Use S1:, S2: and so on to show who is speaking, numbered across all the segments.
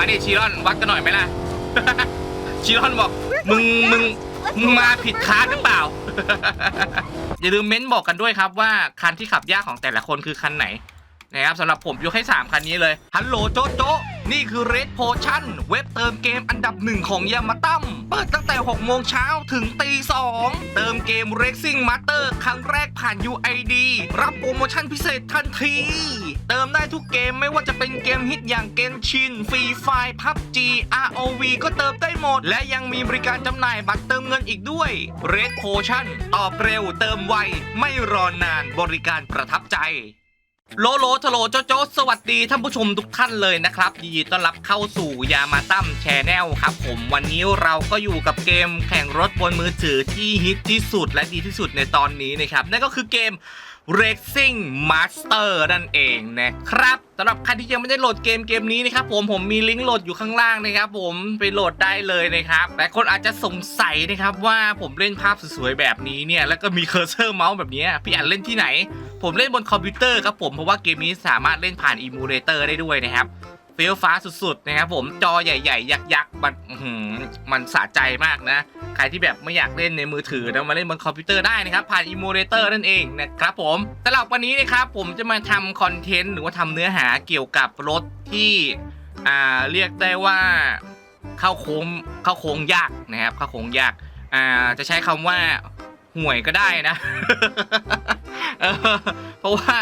S1: มาดิชีรอนวัดกันหน่อยไหมล่ะ ชีรอนบอก มึงมึงมึงมาผิดคลาสหรือเปล่า อย่าลืมเม้นบอกกันด้วยครับว่าคันที่ขับยากของแต่ละคนคือคันไหน นะครับสำหรับผมยกให้ 3 คันนี้เลย ฮัลโหลโจโจนี่คือ Red Potion เว็บเติมเกมอันดับหนึ่งของยามาตั้มเปิดตั้งแต่ 6 โมงเช้าถึงตี 2 เติมเกม Racing Master ครั้งแรกผ่าน UID รับโปรโมชั่นพิเศษทันที เติมได้ทุกเกมไม่ว่าจะเป็นเกมฮิตอย่างเกนชินฟรีไฟพับ G ROV ก็เติมได้หมด และยังมีบริการจำหน่ายบัตรเติมเงินอีกด้วย Red Potion ตอบเร็วเติมไว ไม่รอนานบริการประทับใจ โลโลทโลโจโจสวัสดีท่านผู้ชมทุกท่านเลยนะครับยินดีต้อนรับเข้าสู่ยามาตั้มแชนแนลครับ ผมวันนี้เราก็อยู่กับเกมแข่งรถบนมือถือที่ฮิตที่สุดและดีที่สุดในตอนนี้นะครับนั่นก็คือเกม Racing Master นั่นเองนะครับสำหรับใครที่ยังไม่ได้โหลดเกมเกมนี้นะครับผมผมมีลิงก์โหลดอยู่ข้างล่างนะครับผมไปโหลดได้เลยนะครับแต่คนอาจจะสงสัยนะครับว่าผมเล่นภาพสวยๆแบบนี้เนี่ยแล้วก็มีเคอร์เซอร์เมาส์แบบนี้พี่อ่านเล่นที่ไหน ผมเล่นบนคอมพิวเตอร์ครับผมเพราะว่าเกมนี้สามารถเล่นผ่านอีมูเลเตอร์ได้ด้วยนะครับเฟี้ยวฟ้าสุดๆนะครับผมจอใหญ่ๆ ยักษ์ๆมันมันสะใจมากนะ ใครที่แบบไม่อยากเล่นในมือถือนะมาเล่นบนคอมพิวเตอร์ได้นะครับ ผ่านอีมูเลเตอร์นั่นเองนะครับผมสำหรับวันนี้นะครับผมจะมาทำคอนเทนต์หรือว่าทำเนื้อหาเกี่ยวกับรถที่อ่าเรียกได้ว่าเข้าโค้งเข้าโค้งยากนะครับเข้าโค้งยากอ่าจะใช้คำว่าห่วยก็ได้นะเพราะว่า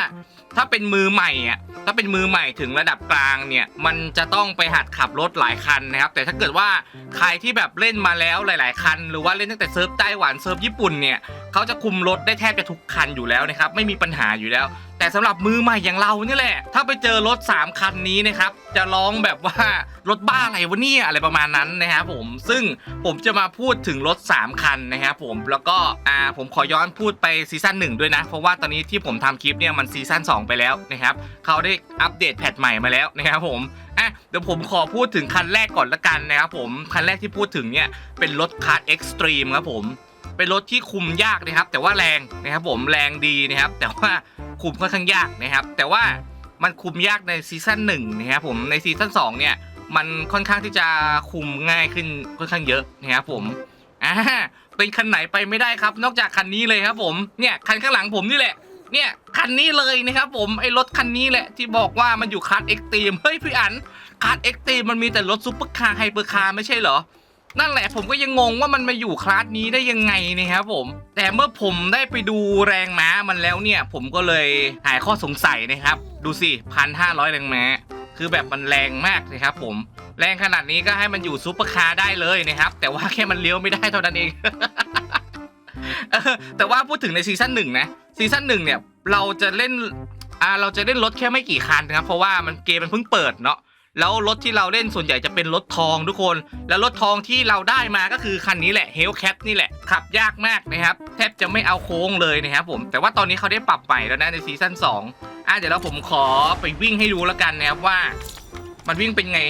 S1: ถ้าเป็นมือใหม่อะถ้าเป็นมือใหม่ถึงระดับกลางเนี่ย มันจะต้องไปหัดขับรถหลายคันนะครับ แต่ถ้าเกิดว่าใครที่แบบเล่นมาแล้วหลาย ๆ คัน หรือว่าเล่นตั้งแต่เซิร์ฟไต้หวันเซิร์ฟญี่ปุ่นเนี่ย เขาจะคุมรถได้แทบจะทุกคันอยู่แล้วนะครับไม่มีปัญหาอยู่แล้ว แต่สำหรับมือใหม่อย่างเรานี่แหละ ถ้าไปเจอรถ 3 คันนี้นะครับจะร้องแบบว่ารถบ้าอะไรวะเนี่ยอะไรประมาณนั้นนะครับผมซึ่งผมจะมาพูดถึงรถ 3 คันนะครับผมแล้วก็อ่าผมขอย้อนพูดไปซีซั่นหนึ่งด้วยนะ เพราะว่าตอนนี้ที่ผมทำคลิปเนี่ยมันซีซั่น2 ไปแล้วนะครับเขาได้อัปเดตแพทใหม่มาแล้วนะครับผมอะเดี๋ยวผมขอพูดถึงคันแรกก่อนละกันนะครับผมคันแรกที่พูดถึงเนี่ยเป็นรถคาร์ดเอ็กซ์ตรีมครับผม เป็นรถที่คุมยากนะครับ แต่ว่าแรงนะครับผมแรงดีนะครับ แต่ว่าคุมค่อนข้างยากนะครับ แต่ว่ามันคุมยากในซีซั่นหนึ่งนะครับผมในซีซั่นสองเนี่ยมันค่อนข้างที่จะคุมง่ายขึ้นค่อนข้างเยอะนะครับผมอ่าเป็นคันไหนไปไม่ได้ครับ นอกจากคันนี้เลยครับ ผมเนี่ยคันข้างหลังผมนี่แหละเนี่ยคันนี้เลยนะครับผมไอ้รถคันนี้แหละที่บอกว่ามันอยู่คาร์ดเอ็กตีมเฮ้ยพี่อันคาร์ดเอ็กตีมมันมีแต่รถซุปเปอร์คาร์ไฮเปอร์คาร์ไม่ใช่เหรอ นั่นแหละผมก็ยังงงว่ามันมาอยู่คลาสนี้ได้ยังไงนะครับผม แต่เมื่อผมได้ไปดูแรงม้ามันแล้วเนี่ย ผมก็เลยหายข้อสงสัยนะครับ ดูสิพันห้าร้อยแรงม้า คือแบบมันแรงมากนะครับผมแรงขนาดนี้ก็ให้มันอยู่ซูเปอร์คาร์ได้เลยนะครับ แต่ว่าแค่มันเลี้ยวไม่ได้เท่านั้นเองแต่ว่าพูดถึงในซีซั่นหนึ่งนะซีซั่นหนึ่งเนี่ยเราจะเล่นอ่าเราจะเล่นรถแค่ไม่กี่คันนะครับ เพราะว่ามันเกมมันเพิ่งเปิดเนาะ แล้วรถที่เราเล่นส่วนใหญ่จะเป็นรถทองทุกคน แล้วรถทองที่เราได้มาก็คือคันนี้แหละ Hellcat นี่แหละขับยากมากนะครับแทบจะไม่เอาโค้งเลยนะครับผมแต่ว่าตอนนี้เขาได้ปรับใหม่แล้วนะในซีซั่น2อะเดี๋ยวเราผมขอไปวิ่งให้ดูแล้วกันนะครับว่า มันวิ่งเป็นไง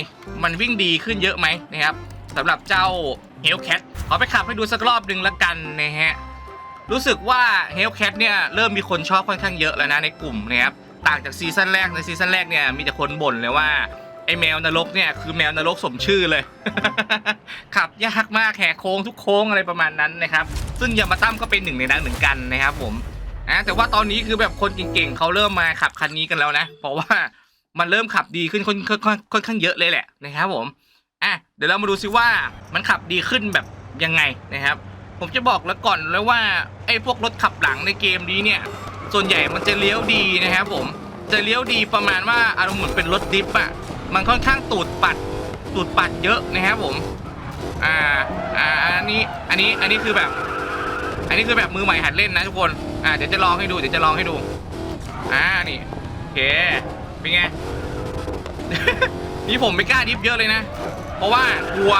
S1: มันวิ่งดีขึ้นเยอะไหมนะครับสำหรับเจ้า Hellcat ขอไปขับให้ดูสักรอบหนึ่งแล้วกันนะฮะรู้สึกว่า Hellcat เนี่ยเริ่มมีคนชอบค่อนข้างเยอะแล้วนะในกลุ่มนะครับต่างจากซีซั่นแรกในซีซั่นแรกเนี่ยมีแต่คนบ่นเลยว่า ไอแมวนรกเนี่ยคือแมวนรกสมชื่อเลย ขับยากมากแหกโค้งทุกโค้งอะไรประมาณนั้นนะครับ ซึ่งยามาตั้มก็เป็นหนึ่งในนั้นเหมือนกันนะครับผมนะแต่ว่าตอนนี้คือแบบคนเก่งๆเขาเริ่มมาขับคันนี้กันแล้วนะ เพราะว่ามันเริ่มขับดีขึ้นค่อนค่อนค่อนข้างเยอะเลยแหละนะครับผมอะเดี๋ยวเรามาดูซิว่ามันขับดีขึ้นแบบยังไงนะครับ ผมจะบอกแล้วก่อนเลยว่าไอ้พวกรถขับหลังในเกมนี้เนี่ยส่วนใหญ่มันจะเลี้ยวดีนะครับผมจะเลี้ยวดีประมาณว่าอารมณ์เหมือนเป็นรถดิฟอะ มันค่อนข้างตูดปัดตูดปัดเยอะนะครับผม อ่า อ่า อันนี้ อันนี้ อันนี้คือแบบ อันนี้คือแบบมือใหม่หัดเล่นนะทุกคน อ่า เดี๋ยวจะลองให้ดู เดี๋ยวจะลองให้ดู อ่า นี่โอเค เป็นไง นี่ผมไม่กล้าดิฟเยอะเลยนะ เพราะว่ากลัว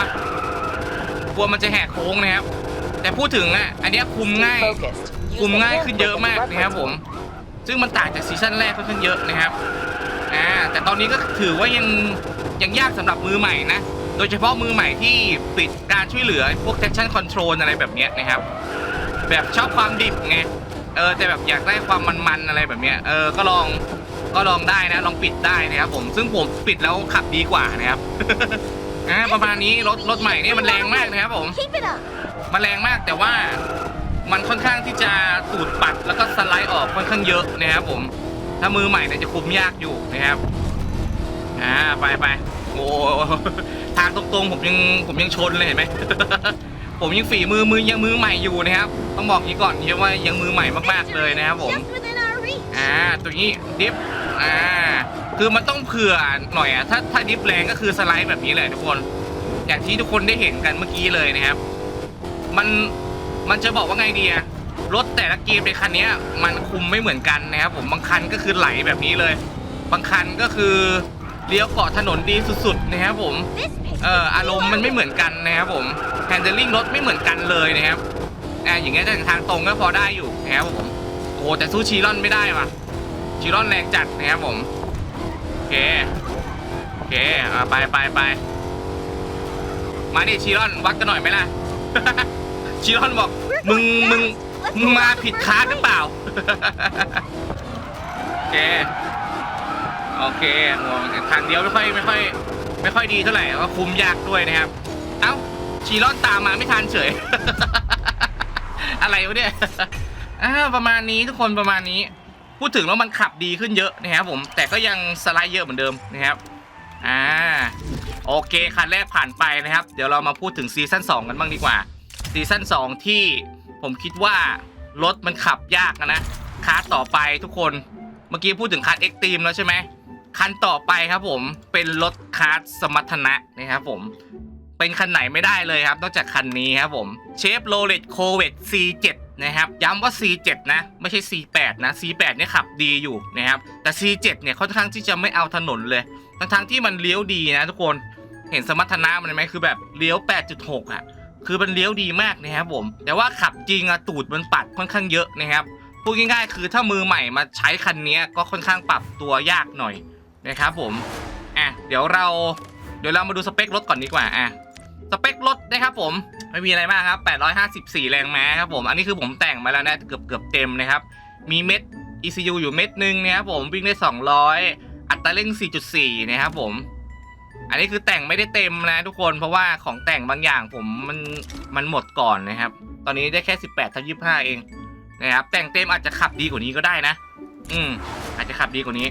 S1: กลัวมันจะแหกโค้งนะครับ แต่พูดถึงอะ อันเนี้ยคุมง่าย คุมง่ายขึ้นเยอะมากนะครับผม ซึ่งมันต่างจากซีซั่นแรกค่อนข้างเยอะนะครับ อ่าแต่ตอนนี้ก็ถือว่ายังยังยากสำหรับมือใหม่นะ โดยเฉพาะมือใหม่ที่ปิดการช่วยเหลือพวก traction control อะไรแบบเนี้ยนะครับ แบบชอบความดิบไงเออแต่แบบอยากได้ความมันๆอะไรแบบเนี้ยเออก็ลองก็ลองได้นะ ลองปิดได้นะครับผมซึ่งผมปิดแล้วขับดีกว่านะครับอ่าประมาณนี้รถรถใหม่เนี่ยมันแรงมากนะครับผม
S2: Keep it up.
S1: มันแรงมากแต่ว่ามันค่อนข้างที่จะสูดปัดแล้วก็สไลด์ออกค่อนข้างเยอะนะครับผม ถ้ามือใหม่เนี่ยจะคุมยากอยู่นะครับ อ่าไปไปโอ้ทางตรงๆผมยังผมยังชนเลยเห็นไหม ผมยังฝีมือมือยังมือใหม่อยู่นะครับ ต้องบอกนี้ก่อนนะว่ายังมือใหม่มากๆเลยนะครับผม อ่าตัวนี้ดิฟ อ่า คือมันต้องเผื่อหน่อยอะ ถ้าถ้าดิฟแรงก็คือสไลด์แบบนี้เลยทุกคน อย่างที่ทุกคนได้เห็นกันเมื่อกี้เลยนะครับ มันมันจะบอกว่าไงดีอะ รถแต่ละเกมในคันเนี้ยมันคุมไม่เหมือนกันนะครับผมบางคันก็คือไหลแบบนี้เลย บางคันก็คือเลี้ยวเกาะถนนดีสุดๆนะครับผม
S2: This pace
S1: เอออารมณ์มันไม่เหมือนกันนะครับผมแฮนเดิลลิ่งรถไม่เหมือนกันเลยนะครับอ่าอย่างเงี้ยแต่ทางตรงก็พอได้อยู่นะครับผมโอ้โหแต่สู้ชีรอนไม่ได้ว่ะชีรอนแรงจัดนะครับผมโอเคโอเคอ่าไปไปไปมาดิชีรอนวัดกันหน่อยไหมล่ะชีรอนบอกมึงมึง มาผิดคาร์ดหรือเปล่า โอเค โอเคงงทางเดียวไม่ค่อยไม่ค่อย ไม่ค่อยดีเท่าไหร่ก็คุมยากด้วยนะครับ เอ้าชีรอนตามมาไม่ทันเฉย อะไรวะเนี่ยอ่าประมาณนี้ทุกคนประมาณนี้ พูดถึงแล้วมันขับดีขึ้นเยอะนะครับผม แต่ก็ยังสไลด์เยอะเหมือนเดิมนะครับ อ่า โอเคคันแรกผ่านไปนะครับ เดี๋ยวเรามาพูดถึงซีซั่น2กันบ้างดีกว่า ซีซั่น2ที่ ผมคิดว่ารถมันขับยากนะคาร์ต่อไปทุกคนเมื่อกี้พูดถึงคาร์เอ็กตีมแล้วใช่ไหมคันต่อไปครับผมเป็นรถคาร์สมรรถนะนะครับผมเป็นคันไหนไม่ได้เลยครับ นอกจากคันนี้ครับผมเชฟโรเลตโคเวต C7 นะครับย้ำว่า C7 นะไม่ใช่ C8 นะ C8 เนี่ยขับดีอยู่นะครับแต่ C7 เนี่ยค่อนข้างที่จะไม่เอาถนนเลยทั้งๆที่มันเลี้ยวดีนะทุกคนเห็นสมรรถนะมันไหมคือแบบเลี้ยว 8.6อะ คือมันเลี้ยวดีมากนะครับผม แต่ว่าขับจริงอะตูดมันปัดค่อนข้างเยอะนะครับพูดง่ายๆ คือถ้ามือใหม่มาใช้คันนี้ก็ค่อนข้างปรับตัวยากหน่อยนะครับผมอะเดี๋ยวเราเดี๋ยวเรามาดูสเปครถก่อนดีกว่าอะสเปครถนะครับผมไม่มีอะไรมากครับ 854 แรงม้าครับผมอันนี้คือผมแต่งมาแล้วนะเกือบเกือบเต็มนะครับ มีเม็ด ECU อยู่เม็ดหนึ่งนะครับผมวิ่งได้ 200 อัตราเร่ง 4.4 นะครับผม อันนี้คือแต่งไม่ได้เต็มนะทุกคนเพราะว่าของแต่งบางอย่างผมมันมันหมดก่อนนะครับ ตอนนี้ได้แค่ 18ทับ25 เองนะครับแต่งเต็มอาจจะขับดีกว่านี้ก็ได้นะ อืมอาจจะขับดีกว่านี้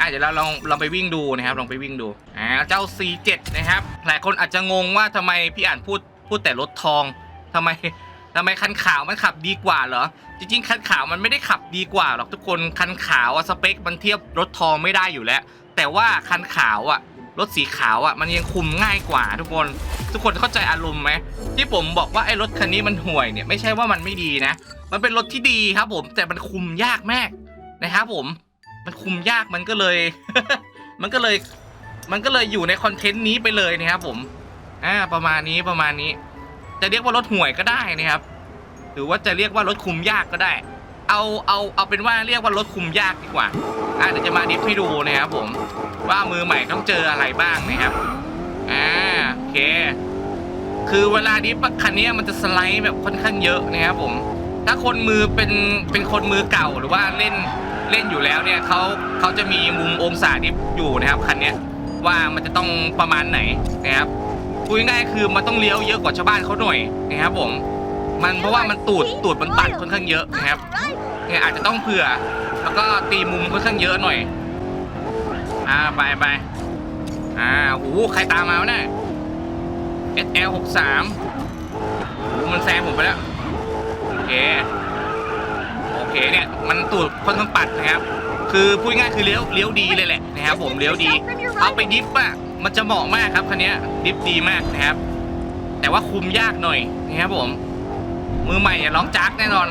S1: อะเดี๋ยวเราลองลองไปวิ่งดูนะครับ ลองไปวิ่งดูอ่าเจ้า C7 นะครับ หลายคนอาจจะงงว่าทำไมพี่อ่านพูดพูดแต่รถทองทำไมทำไมคันขาวมันขับดีกว่าเหรอ จริงๆ คันขาวมันไม่ได้ขับดีกว่าหรอกทุกคนคันขาวอะสเปคมันเทียบรถทองไม่ได้อยู่แล้ว แต่ว่าคันขาวอะ รถสีขาวอะมันยังคุมง่ายกว่าทุกคน ทุกคนเข้าใจอารมณ์ไหมที่ผมบอกว่าไอ้รถคันนี้มันห่วยเนี่ยไม่ใช่ว่ามันไม่ดีนะ มันเป็นรถที่ดีครับผมแต่มันคุมยากมากนะครับผม มันคุมยากมันก็เลย มันก็เลย มันก็เลยอยู่ในคอนเทนต์นี้ไปเลยนะครับผมอ่าประมาณนี้ประมาณนี้ จะเรียกว่ารถห่วยก็ได้นะครับ หรือว่าจะเรียกว่ารถคุมยากก็ได้ เอาเอาเอาเป็นว่าเรียกว่ารถคุมยากดีกว่าอ่าเดี๋ยวจะมาดิฟให้ดูนะครับผมว่ามือใหม่ต้องเจออะไรบ้างนะครับอ่าโอเค คือเวลาดิฟอะคันนี้มันจะสไลด์แบบค่อนข้างเยอะนะครับผม ถ้าคนมือเป็นเป็นคนมือเก่าหรือว่าเล่นเล่นอยู่แล้วเนี่ยเขาเขาจะมีมุมองศาดิฟอยู่นะครับคันนี้ว่ามันจะต้องประมาณไหนนะครับพูดง่ายๆคือมันต้องเลี้ยวเยอะกว่าชาวบ้านเขาหน่อยนะครับผม มันเพราะว่ามันตูดตูดมันปัดค่อนข้างเยอะนะครับ
S2: All right.
S1: เนี่ยอาจจะต้องเผื่อ แล้วก็ตีมุมค่อนข้างเยอะหน่อย อ่าไปไปอ่าโอ้โหใครตามมาวะเนี่ย SL 6 3โอ้โหมันแซงผมไปแล้ว โอเค โอเคเนี่ย มันตูดค่อนข้างปัดนะครับ คือพูดง่ายๆคือเลี้ยวเลี้ยวดีเลยแหละนะครับผมเลี้ยวดี เอาไปดิฟอะมันจะเหมาะมากครับคันเนี้ยดิฟดีมากนะครับ แต่ว่าคุมยากหน่อยนะครับผม มือใหม่อย่าร้องจักแน่นอน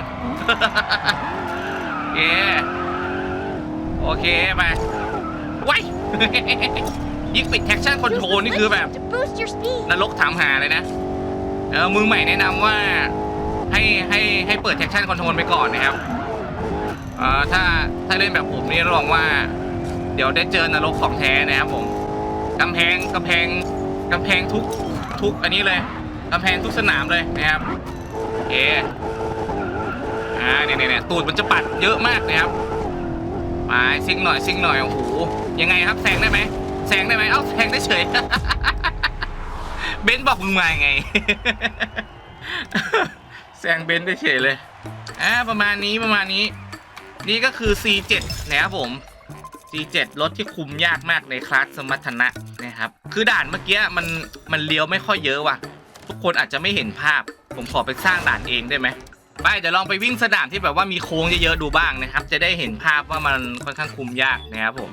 S1: โอเค โอเคไปว้ายยิ่งปิดแท็กชั่นคอนโทรลนี่คือแบบ
S2: To boost your speed.
S1: นรกถามหาเลยนะ เออมือใหม่แนะนำว่าให้ให้ให้เปิด traction control ไปก่อนนะครับเอ่อถ้าถ้าเล่นแบบผมนี่รับรองว่า เดี๋ยวได้เจอนรกของแท้นะครับผมกำแพงกำแพงกำแพงทุกทุกอันนี้เลยกำแพงทุกสนามเลยนะครับโอ เคอ่าเนี่ยเนี่ยเนี่ยตูดมันจะปัดเยอะมากนะครับไปซิงหน่อยซิงหน่อยโอ้โหยังไงครับแซงได้ไหมแซงได้ไหมเอ้าแซงได้เฉยเบนบอกมึงมาไงแซงเบนได้เฉยเลยอ่าประมาณนี้ประมาณนี้ นี่ก็คือ C7 นะครับผม C7 รถที่คุมยากมากในคลาสสมรรถนะนะครับ คือด่านเมื่อกี้มันมันเลี้ยวไม่ค่อยเยอะว่ะ ทุกคนอาจจะไม่เห็นภาพ ผมขอไปสร้างด่านเองได้ไหมไปเดี๋ยวลองไปวิ่งสนามที่แบบว่ามีโค้งเยอะๆดูบ้างนะครับ จะได้เห็นภาพว่ามันค่อนข้างคุมยากนะครับผม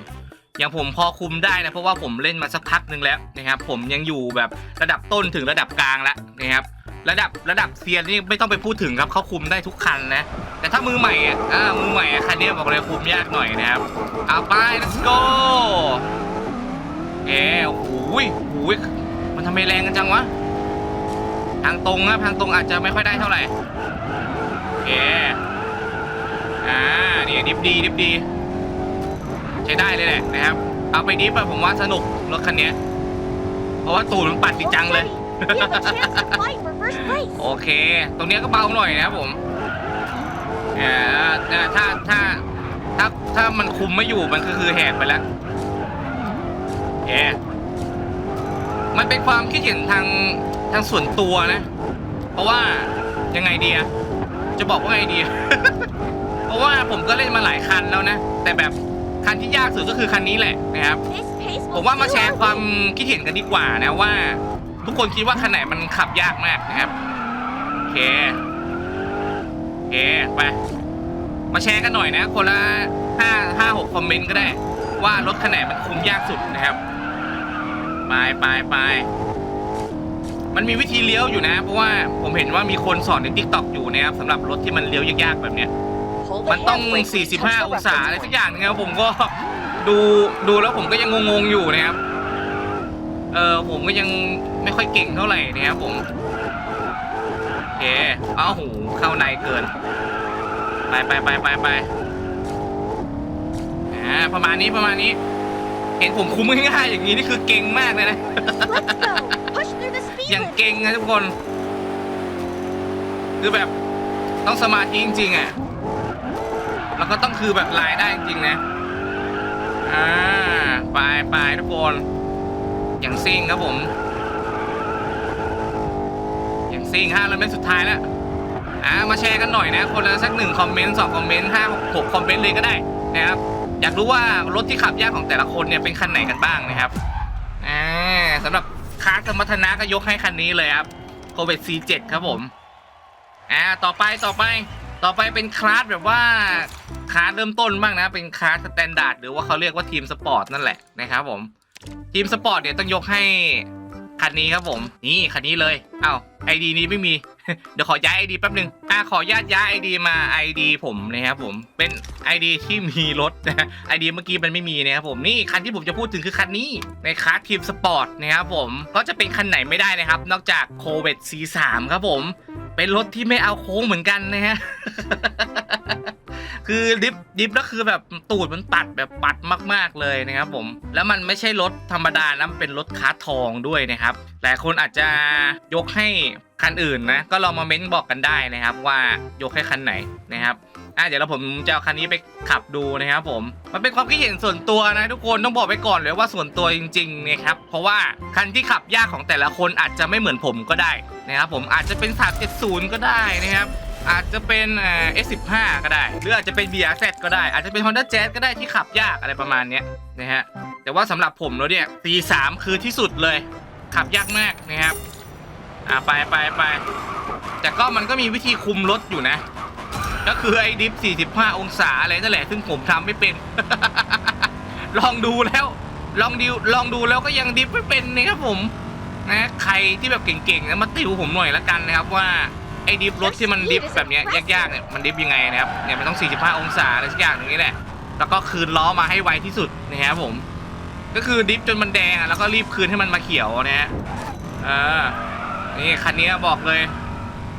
S1: อย่างผมพอคุมได้นะเพราะว่าผมเล่นมาสักพักหนึ่งแล้วนะครับ ผมยังอยู่แบบระดับต้นถึงระดับกลางแล้วนะครับระดับระดับเซียนนี่ไม่ต้องไปพูดถึงครับเขาคุมได้ทุกคันนะ แต่ถ้ามือใหม่อะอ่ามือใหม่อะคันนี้บอกเลยคุมยากหน่อยนะครับเอาไป let's go เอ้โอ้โหยโอ้โหยมันทำไมแรงกันจังวะ ทางตรงครับทางตรงอาจจะไม่ค่อยได้เท่าไหร่เอ้อ่านี่ดิฟดีดิฟดี ใช้ได้เลยแหละนะครับ เอาไปดิฟอะผมว่าสนุกรถคันเนี้ยเพราะว่าตูดมันปัดดีจังเลย
S2: We have a chance to fight for first place.
S1: โอเค ตรงเนี้ยก็เบาหน่อยนะครับผมเอ่อเอ่อถ้าถ้าถ้าถ้ามันคุมไม่อยู่มันก็คือแหกไปแล้วแหกมันเป็นความคิดเห็นทาง ทางส่วนตัวนะ เพราะว่ายังไงดีอะจะบอกว่าไงดี เพราะว่าผมก็เล่นมาหลายคันแล้วนะ แต่แบบคันที่ยากสุดก็คือคันนี้แหละนะครับ
S2: This pace
S1: ผม
S2: will
S1: ว่ามา
S2: seal
S1: แชร์
S2: our
S1: ความ
S2: win.
S1: คิดเห็นกันดีกว่านะว่า ทุกคนคิดว่าคันไหนมันขับยากมากนะครับโอเคโอเคไปมาแชร์กันหน่อยนะ คนละห้าห้าหกคอมเมนต์ก็ได้ ว่ารถคันไหนมันคุมยากสุดนะครับ ไปไปไป มันมีวิธีเลี้ยวอยู่นะ เพราะว่าผมเห็นว่ามีคนสอนใน t ิ k t o k อยู่นะครับสำหรับรถที่มันเลี้ยวยากๆแบบเนี้ย
S2: Hold the
S1: มันต้อง
S2: handbrake when you touch
S1: 45
S2: the
S1: องศา
S2: reference
S1: อะไรสัก
S2: point.
S1: อย่างนึงครับผมก็ดูดูแล้วผมก็ยังงงๆอยู่นะครับ เออผมก็ยังไม่ค่อยเก่งเท่าไหร่นะครับผมโอเคเอ้าหูเข้าในเกิน ไปไปไปไปไปอ่าประมาณนี้ประมาณนี้ เห็นผมคุมง่ายๆอย่างนี้นี่คือเก่งมากเลยนะ อย่างเก่งนะทุกคน คือแบบต้องสมาธิจริงๆอะแล้วก็ต้องคือแบบลายได้จริงๆนะอ่าไปไปทุกคนอย่างซิ่งครับผม อย่างซิ่งห้าแล้วเมตรสุดท้ายแล้วอ่ามาแชร์กันหน่อยนะ คนละสักหนึ่งคอมเมนต์สองคอมเมนต์ห้าหกคอมเมนต์เลยก็ได้นะครับอยากรู้ว่ารถที่ขับยากของแต่ละคนเนี่ยเป็นคันไหนกันบ้างนะครับอ่าสำหรับ คาร์สมรรถนะก็ยกให้คันนี้เลยครับโคเวต C7 ครับผมอ่าต่อไปต่อไปต่อไปเป็นคลาสแบบว่าคลาสเริ่มต้นบ้างนะ เป็นคลาสสแตนดาร์ดหรือว่าเขาเรียกว่าทีมสปอร์ตนั่นแหละนะครับผมทีมสปอร์ตเนี่ยต้องยกให้ คันนี้ครับผม นี่คันนี้เลยเอ้าไอดีนี้ไม่มี เดี๋ยวขอย้ายไอดีแป๊บหนึ่งอ่าขอญาตย้ายไอดีมาไอดีผมนะครับผม เป็นไอดีที่มีรถนะไอดีเมื่อกี้มันไม่มีนะครับผม นี่คันที่ผมจะพูดถึงคือคันนี้ในคลาสทีมสปอร์ตนะครับผม ก็จะเป็นคันไหนไม่ได้นะครับ นอกจากโคเวต C3 ครับผม เป็นรถที่ไม่เอาโค้งเหมือนกันนะฮะ คือดิฟดิฟแล้วคือแบบตูดมันปัดแบบปัดมาก ๆเลยนะครับผม แล้วมันไม่ใช่รถธรรมดานะมันเป็นรถคาร์ททองด้วยนะครับหลายคนอาจจะยกให้คันอื่นนะ ก็ลองมาเม้นบอกกันได้นะครับว่ายกให้คันไหนนะครับอะเดี๋ยวเราผมจะเอาคันนี้ไปขับดูนะครับผม มันเป็นความคิดเห็นส่วนตัวนะทุกคนต้องบอกไปก่อนเลยว่าส่วนตัวจริงๆนะครับเพราะว่าคันที่ขับยากของแต่ละคนอาจจะไม่เหมือนผมก็ได้นะครับผมอาจจะเป็น370ก็ได้นะครับ อาจจะเป็นเอ่อ S15 ก็ได้ หรืออาจจะเป็น BRZ ก็ได้ อาจจะเป็น Honda Jazz ก็ได้ที่ขับยากอะไรประมาณนี้นะฮะ แต่ว่าสำหรับผมแล้วเนี่ย C3 คือที่สุดเลย ขับยากมากนะครับ อ่าไปไปไป แต่ก็มันก็มีวิธีคุมรถอยู่นะ ก็คือไอ้ดิฟ 45 องศาอะไรนั่นแหละ ซึ่งผมทำไม่เป็น ลองดูแล้ว ลองดิวลองดูแล้วก็ยังดิฟไม่เป็นนะครับผม นะ ใครที่แบบเก่งๆนะมาติวผมหน่อยละกันนะครับว่า ไอ้ดิฟรถที่มันดิฟแบบเนี้ยยากๆเนี่ยมันดิฟยังไงนะครับเนี่ยมันต้อง 45 องศาอะไรสักอย่างหนึงนี่แหละแล้วก็คืนล้อมาให้ไวที่สุดนะครับผม ก็คือดิฟจนมันแดงอะแล้วก็รีบคืนให้มันมาเขียวนะฮะเออนี่คันนี้บอกเลย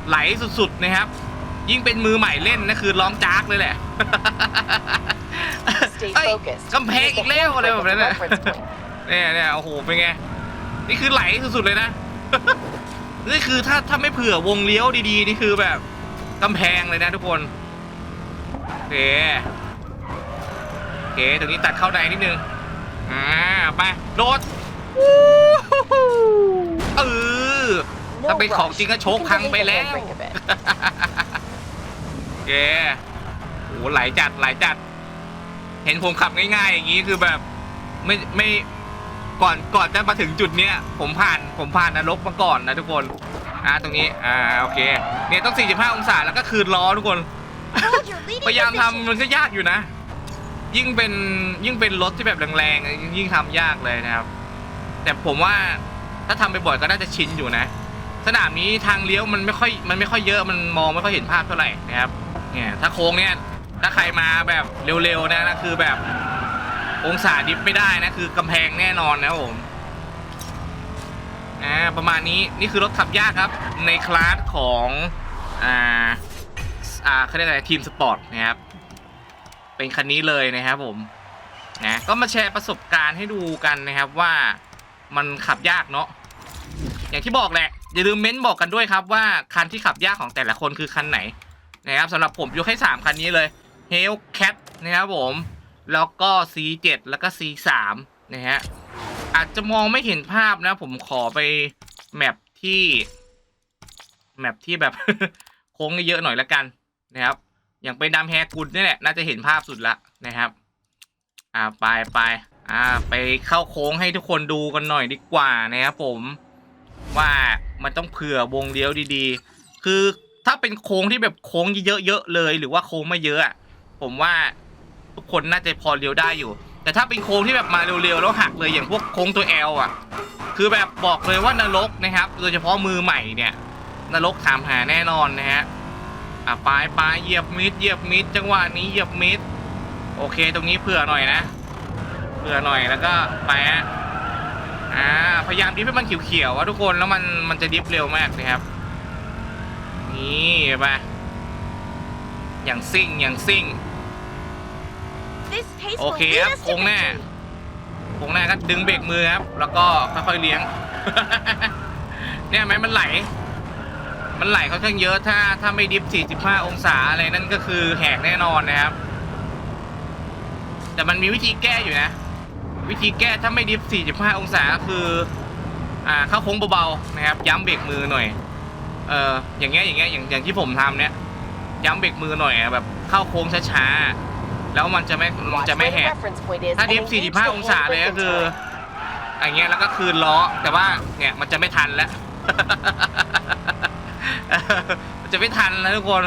S1: ไหลสุดๆนะครับ ยิ่งเป็นมือใหม่เล่นนะคือร้องจากเลยแหละ
S2: Stay
S1: เอ้ย
S2: focused.
S1: กำแพงอีกแล้วอะไรแบบนั้น
S2: Use
S1: น่ะ
S2: the reference point.
S1: เนี่ยเนี่ยโอ้โหเป็นไงนี่คือไหลสุดๆเลยนะ นี่คือถ้าถ้าไม่เผื่อวงเลี้ยวดีๆ นี่คือแบบกำแพงเลยนะทุกคนโอเคเคตรงนี้ตัดเข้าในนิดนึง อ่า ไป โดดวู้ฮู้ฮู้เออถ้าเป็นของจริงก็โชกพังไปแล้ว
S2: handbrake a bit.
S1: โอเคโอ้ไหลจัดไหลจัด เห็นผมขับง่ายๆ อย่างนี้คือแบบ ไม่ไม่ ก่อนก่อนจะมาถึงจุดเนี้ยผมผ่านผมผ่านนรกมาก่อนนะทุกคนอ่าตรงนี้อ่าโอเคเนี่ยต้อง 45 องศาแล้วก็คืนล้อทุกคน พยายามทำมันก็ยากอยู่นะ ยิ่งเป็นยิ่งเป็นรถที่แบบแรงๆยิ่งทำยากเลยนะครับ แต่ผมว่าถ้าทำไปบ่อยก็น่าจะชินอยู่นะ สนามนี้ทางเลี้ยวมันไม่ค่อยมันไม่ค่อยเยอะมันมองไม่ค่อยเห็นภาพเท่าไหร่นะครับเนี่ยถ้าโค้งเนี่ยถ้าใครมาแบบเร็วๆนะนะคือแบบ องศาดิฟไม่ได้นะคือกำแพงแน่นอนนะครับผมอ่าประมาณนี้นี่คือรถขับยากครับ ในคลาสของอ่าอ่าเขาเรียกอะไรทีมสปอร์ตนะครับเป็นคันนี้เลยนะครับผมนะก็มาแชร์ประสบการณ์ให้ดูกันนะครับว่ามันขับยากเนาะอย่างที่บอกแหละอย่าลืมเม้นบอกกันด้วยครับว่าคันที่ขับยากของแต่ละคนคือคันไหนนะครับสำหรับผมยกให้ 3 คันนี้เลย Hellcat นะครับผม แล้วก็ C7 แล้วก็ C3 นะฮะ อาจจะมองไม่เห็นภาพนะ ผมขอไปแมปที่ แมปที่แบบ โค้งเยอะหน่อยละกันนะครับ อย่างไปดำแฮกุลนี่แหละ น่าจะเห็นภาพสุดละนะครับ อ่าไปไปอ่าไปเข้าโค้งให้ทุกคนดูกันหน่อยดีกว่านะครับผมว่ามันต้องเผื่อวงเลี้ยวดีๆ คือถ้าเป็นโค้งที่แบบโค้งเยอะๆเลย หรือว่าโค้งไม่เยอะผมว่า ทุกคนน่าจะพอเลี้ยวได้อยู่ แต่ถ้าเป็นโค้งที่แบบมาเร็วๆแล้วหักเลยอย่างพวกโค้งตัวแอลอะ คือแบบบอกเลยว่านรกนะครับโดยเฉพาะมือใหม่เนี่ยนรกถามหาแน่นอนนะฮะอะไปไปเหยียบมิดเหยียบมิดจังหวะนี้เหยียบมิดโอเค ตรงนี้เผื่อหน่อยนะเผื่อหน่อยแล้วก็ไปฮะอ่าพยายามดิฟให้มันเขียวๆวะทุกคนแล้วมันมันจะดิฟเร็วมากนะครับ นี่ไปอย่างซิ่งอย่างซิ่ง โอ
S2: will
S1: เค
S2: lead
S1: ครับ
S2: us
S1: โค้
S2: to
S1: งหน้า
S2: victory.
S1: โค้งหน้าก็ดึงเบรกมือครับ แล้วก็ค่อยๆเลี้ยง เนี่ยไหมมันไหล มันไหลค่อนข้างเยอะถ้าถ้าไม่ดิฟ 45 องศาอะไรนั่นก็คือแหกแน่นอนนะครับ แต่มันมีวิธีแก้อยู่นะ วิธีแก้ถ้าไม่ดิฟ 45 องศาก็คืออ่าเข้าโค้งเบาๆนะครับ ย้ำเบรกมือหน่อยเอออย่างเงี้ยอย่างเงี้ยอย่างอย่างที่ผมทำเนี่ยย้ำเบรกมือหน่อยอะแบบเข้าโค้งช้าๆ แล้วมันจะไม่มัน
S2: Watch
S1: จะไม่
S2: where
S1: แห
S2: the
S1: ก
S2: reference point is
S1: ถ้า
S2: and
S1: ดิฟ
S2: engage the
S1: 45 องศาเลยก็
S2: handbrake
S1: คือ
S2: into it.
S1: อย่างเงี้ยแล้วก็คืนล้อแต่ว่าเนี่ยมันจะไม่ทันแล้ว มันจะไม่ทันแล้วทุกคน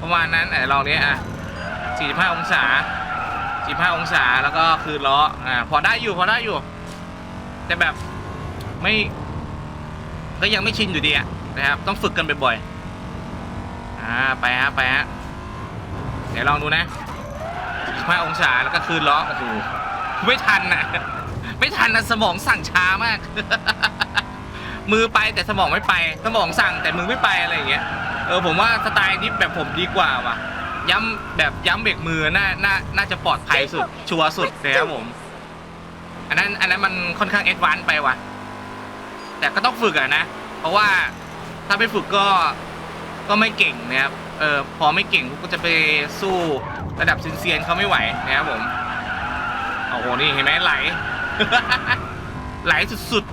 S1: ประมาณนั้นไหนลองนี้อะ 45 องศา 45 องศาแล้วก็คืนล้ออ่าพอได้อยู่พอได้อยู่ แต่แบบไม่ ก็ยังไม่ชินอยู่ดีอะนะครับ ต้องฝึกกันบ่อยๆอ่าไปฮะไปฮะเดี๋ยวลองดูนะ 45องศาแล้วก็คืนล้อโอ้โหไม่ทันน่ะไม่ทันนะสมองสั่งช้ามาก มือไปแต่สมองไม่ไป สมองสั่งแต่มือไม่ไปอะไรอย่างเงี้ยเออผมว่าสไตล์นี้แบบผมดีกว่าว่ะ ย้ำแบบย้ำเบรกมือน่าน่าน่าจะปลอดภัยสุด ชัวร์สุดเลยครับผม อันนั้นอันนั้นมันค่อนข้างเอ็ดวานไปว่ะ แต่ก็ต้องฝึกอะนะ เพราะว่าถ้าไม่ฝึกก็ก็ไม่เก่งนะครับ เออพอไม่เก่งก็จะไปสู้ระดับซินเซียนเขาไม่ไหวนะครับผมโอ้โหนี่เห็นไหมไหล ไหลสุด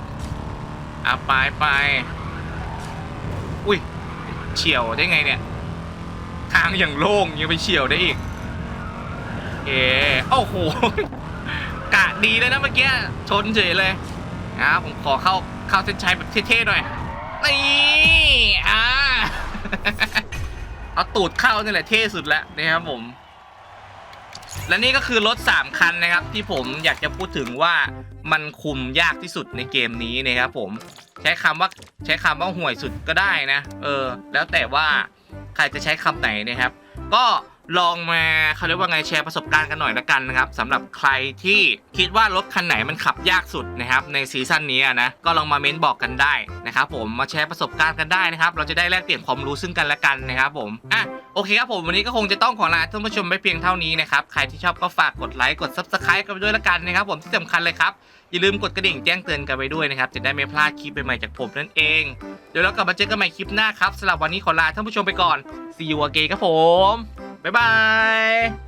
S1: ๆอะไปไปอุ้ยเฉียวได้ไงเนี่ย ทางอย่างโล่งยังไปเฉียวได้อีก เอโอ้โหกะดีเลยนะเมื่อกี้ชนเฉยเลยนะผมขอเข้าเข้าเส้นชัยแบบเท่ๆหน่อยนี่อ่า เอาตูดเข้านี่แหละเท่สุดแล้วนะครับผม และนี่ก็คือรถ 3 คันนะครับ ที่ผมอยากจะพูดถึงว่ามันคุมยากที่สุดในเกมนี้นะครับผมใช้คำว่าใช้คำว่าห่วยสุดก็ได้นะ เออ แล้วแต่ว่าใครจะใช้คำไหนนะครับ ก็ ลองมาเขาเรียกว่าไงแชร์ประสบการณ์กันหน่อยละกันนะครับสำหรับใครที่คิดว่ารถคันไหนมันขับยากสุดนะครับในซีซั่นนี้นะก็ลองมาเม้นบอกกันได้นะครับผมมาแชร์ประสบการณ์กันได้นะครับ เราจะได้แลกเปลี่ยนความรู้ซึ่งกันและกันนะครับผมอะโอเคครับผมวันนี้ก็คงจะต้องขอลาท่านผู้ชมไปเพียงเท่านี้นะครับใครที่ชอบก็ฝากกดไลค์กด subscribe กันไปด้วยละกันนะครับผมที่สำคัญเลยครับอย่าลืมกดกระดิ่งแจ้งเตือนกันไปด้วยนะครับจะได้ไม่พลาดคลิปใหม่ๆจากผมนั่นเองเดี๋ยวเรากลับมาเจอกันใหม่คลิปหน้าครับสำหรับวันนี้ขอลาท่านผู้ชมไปก่อน see you again ครับผม บ๊ายบาย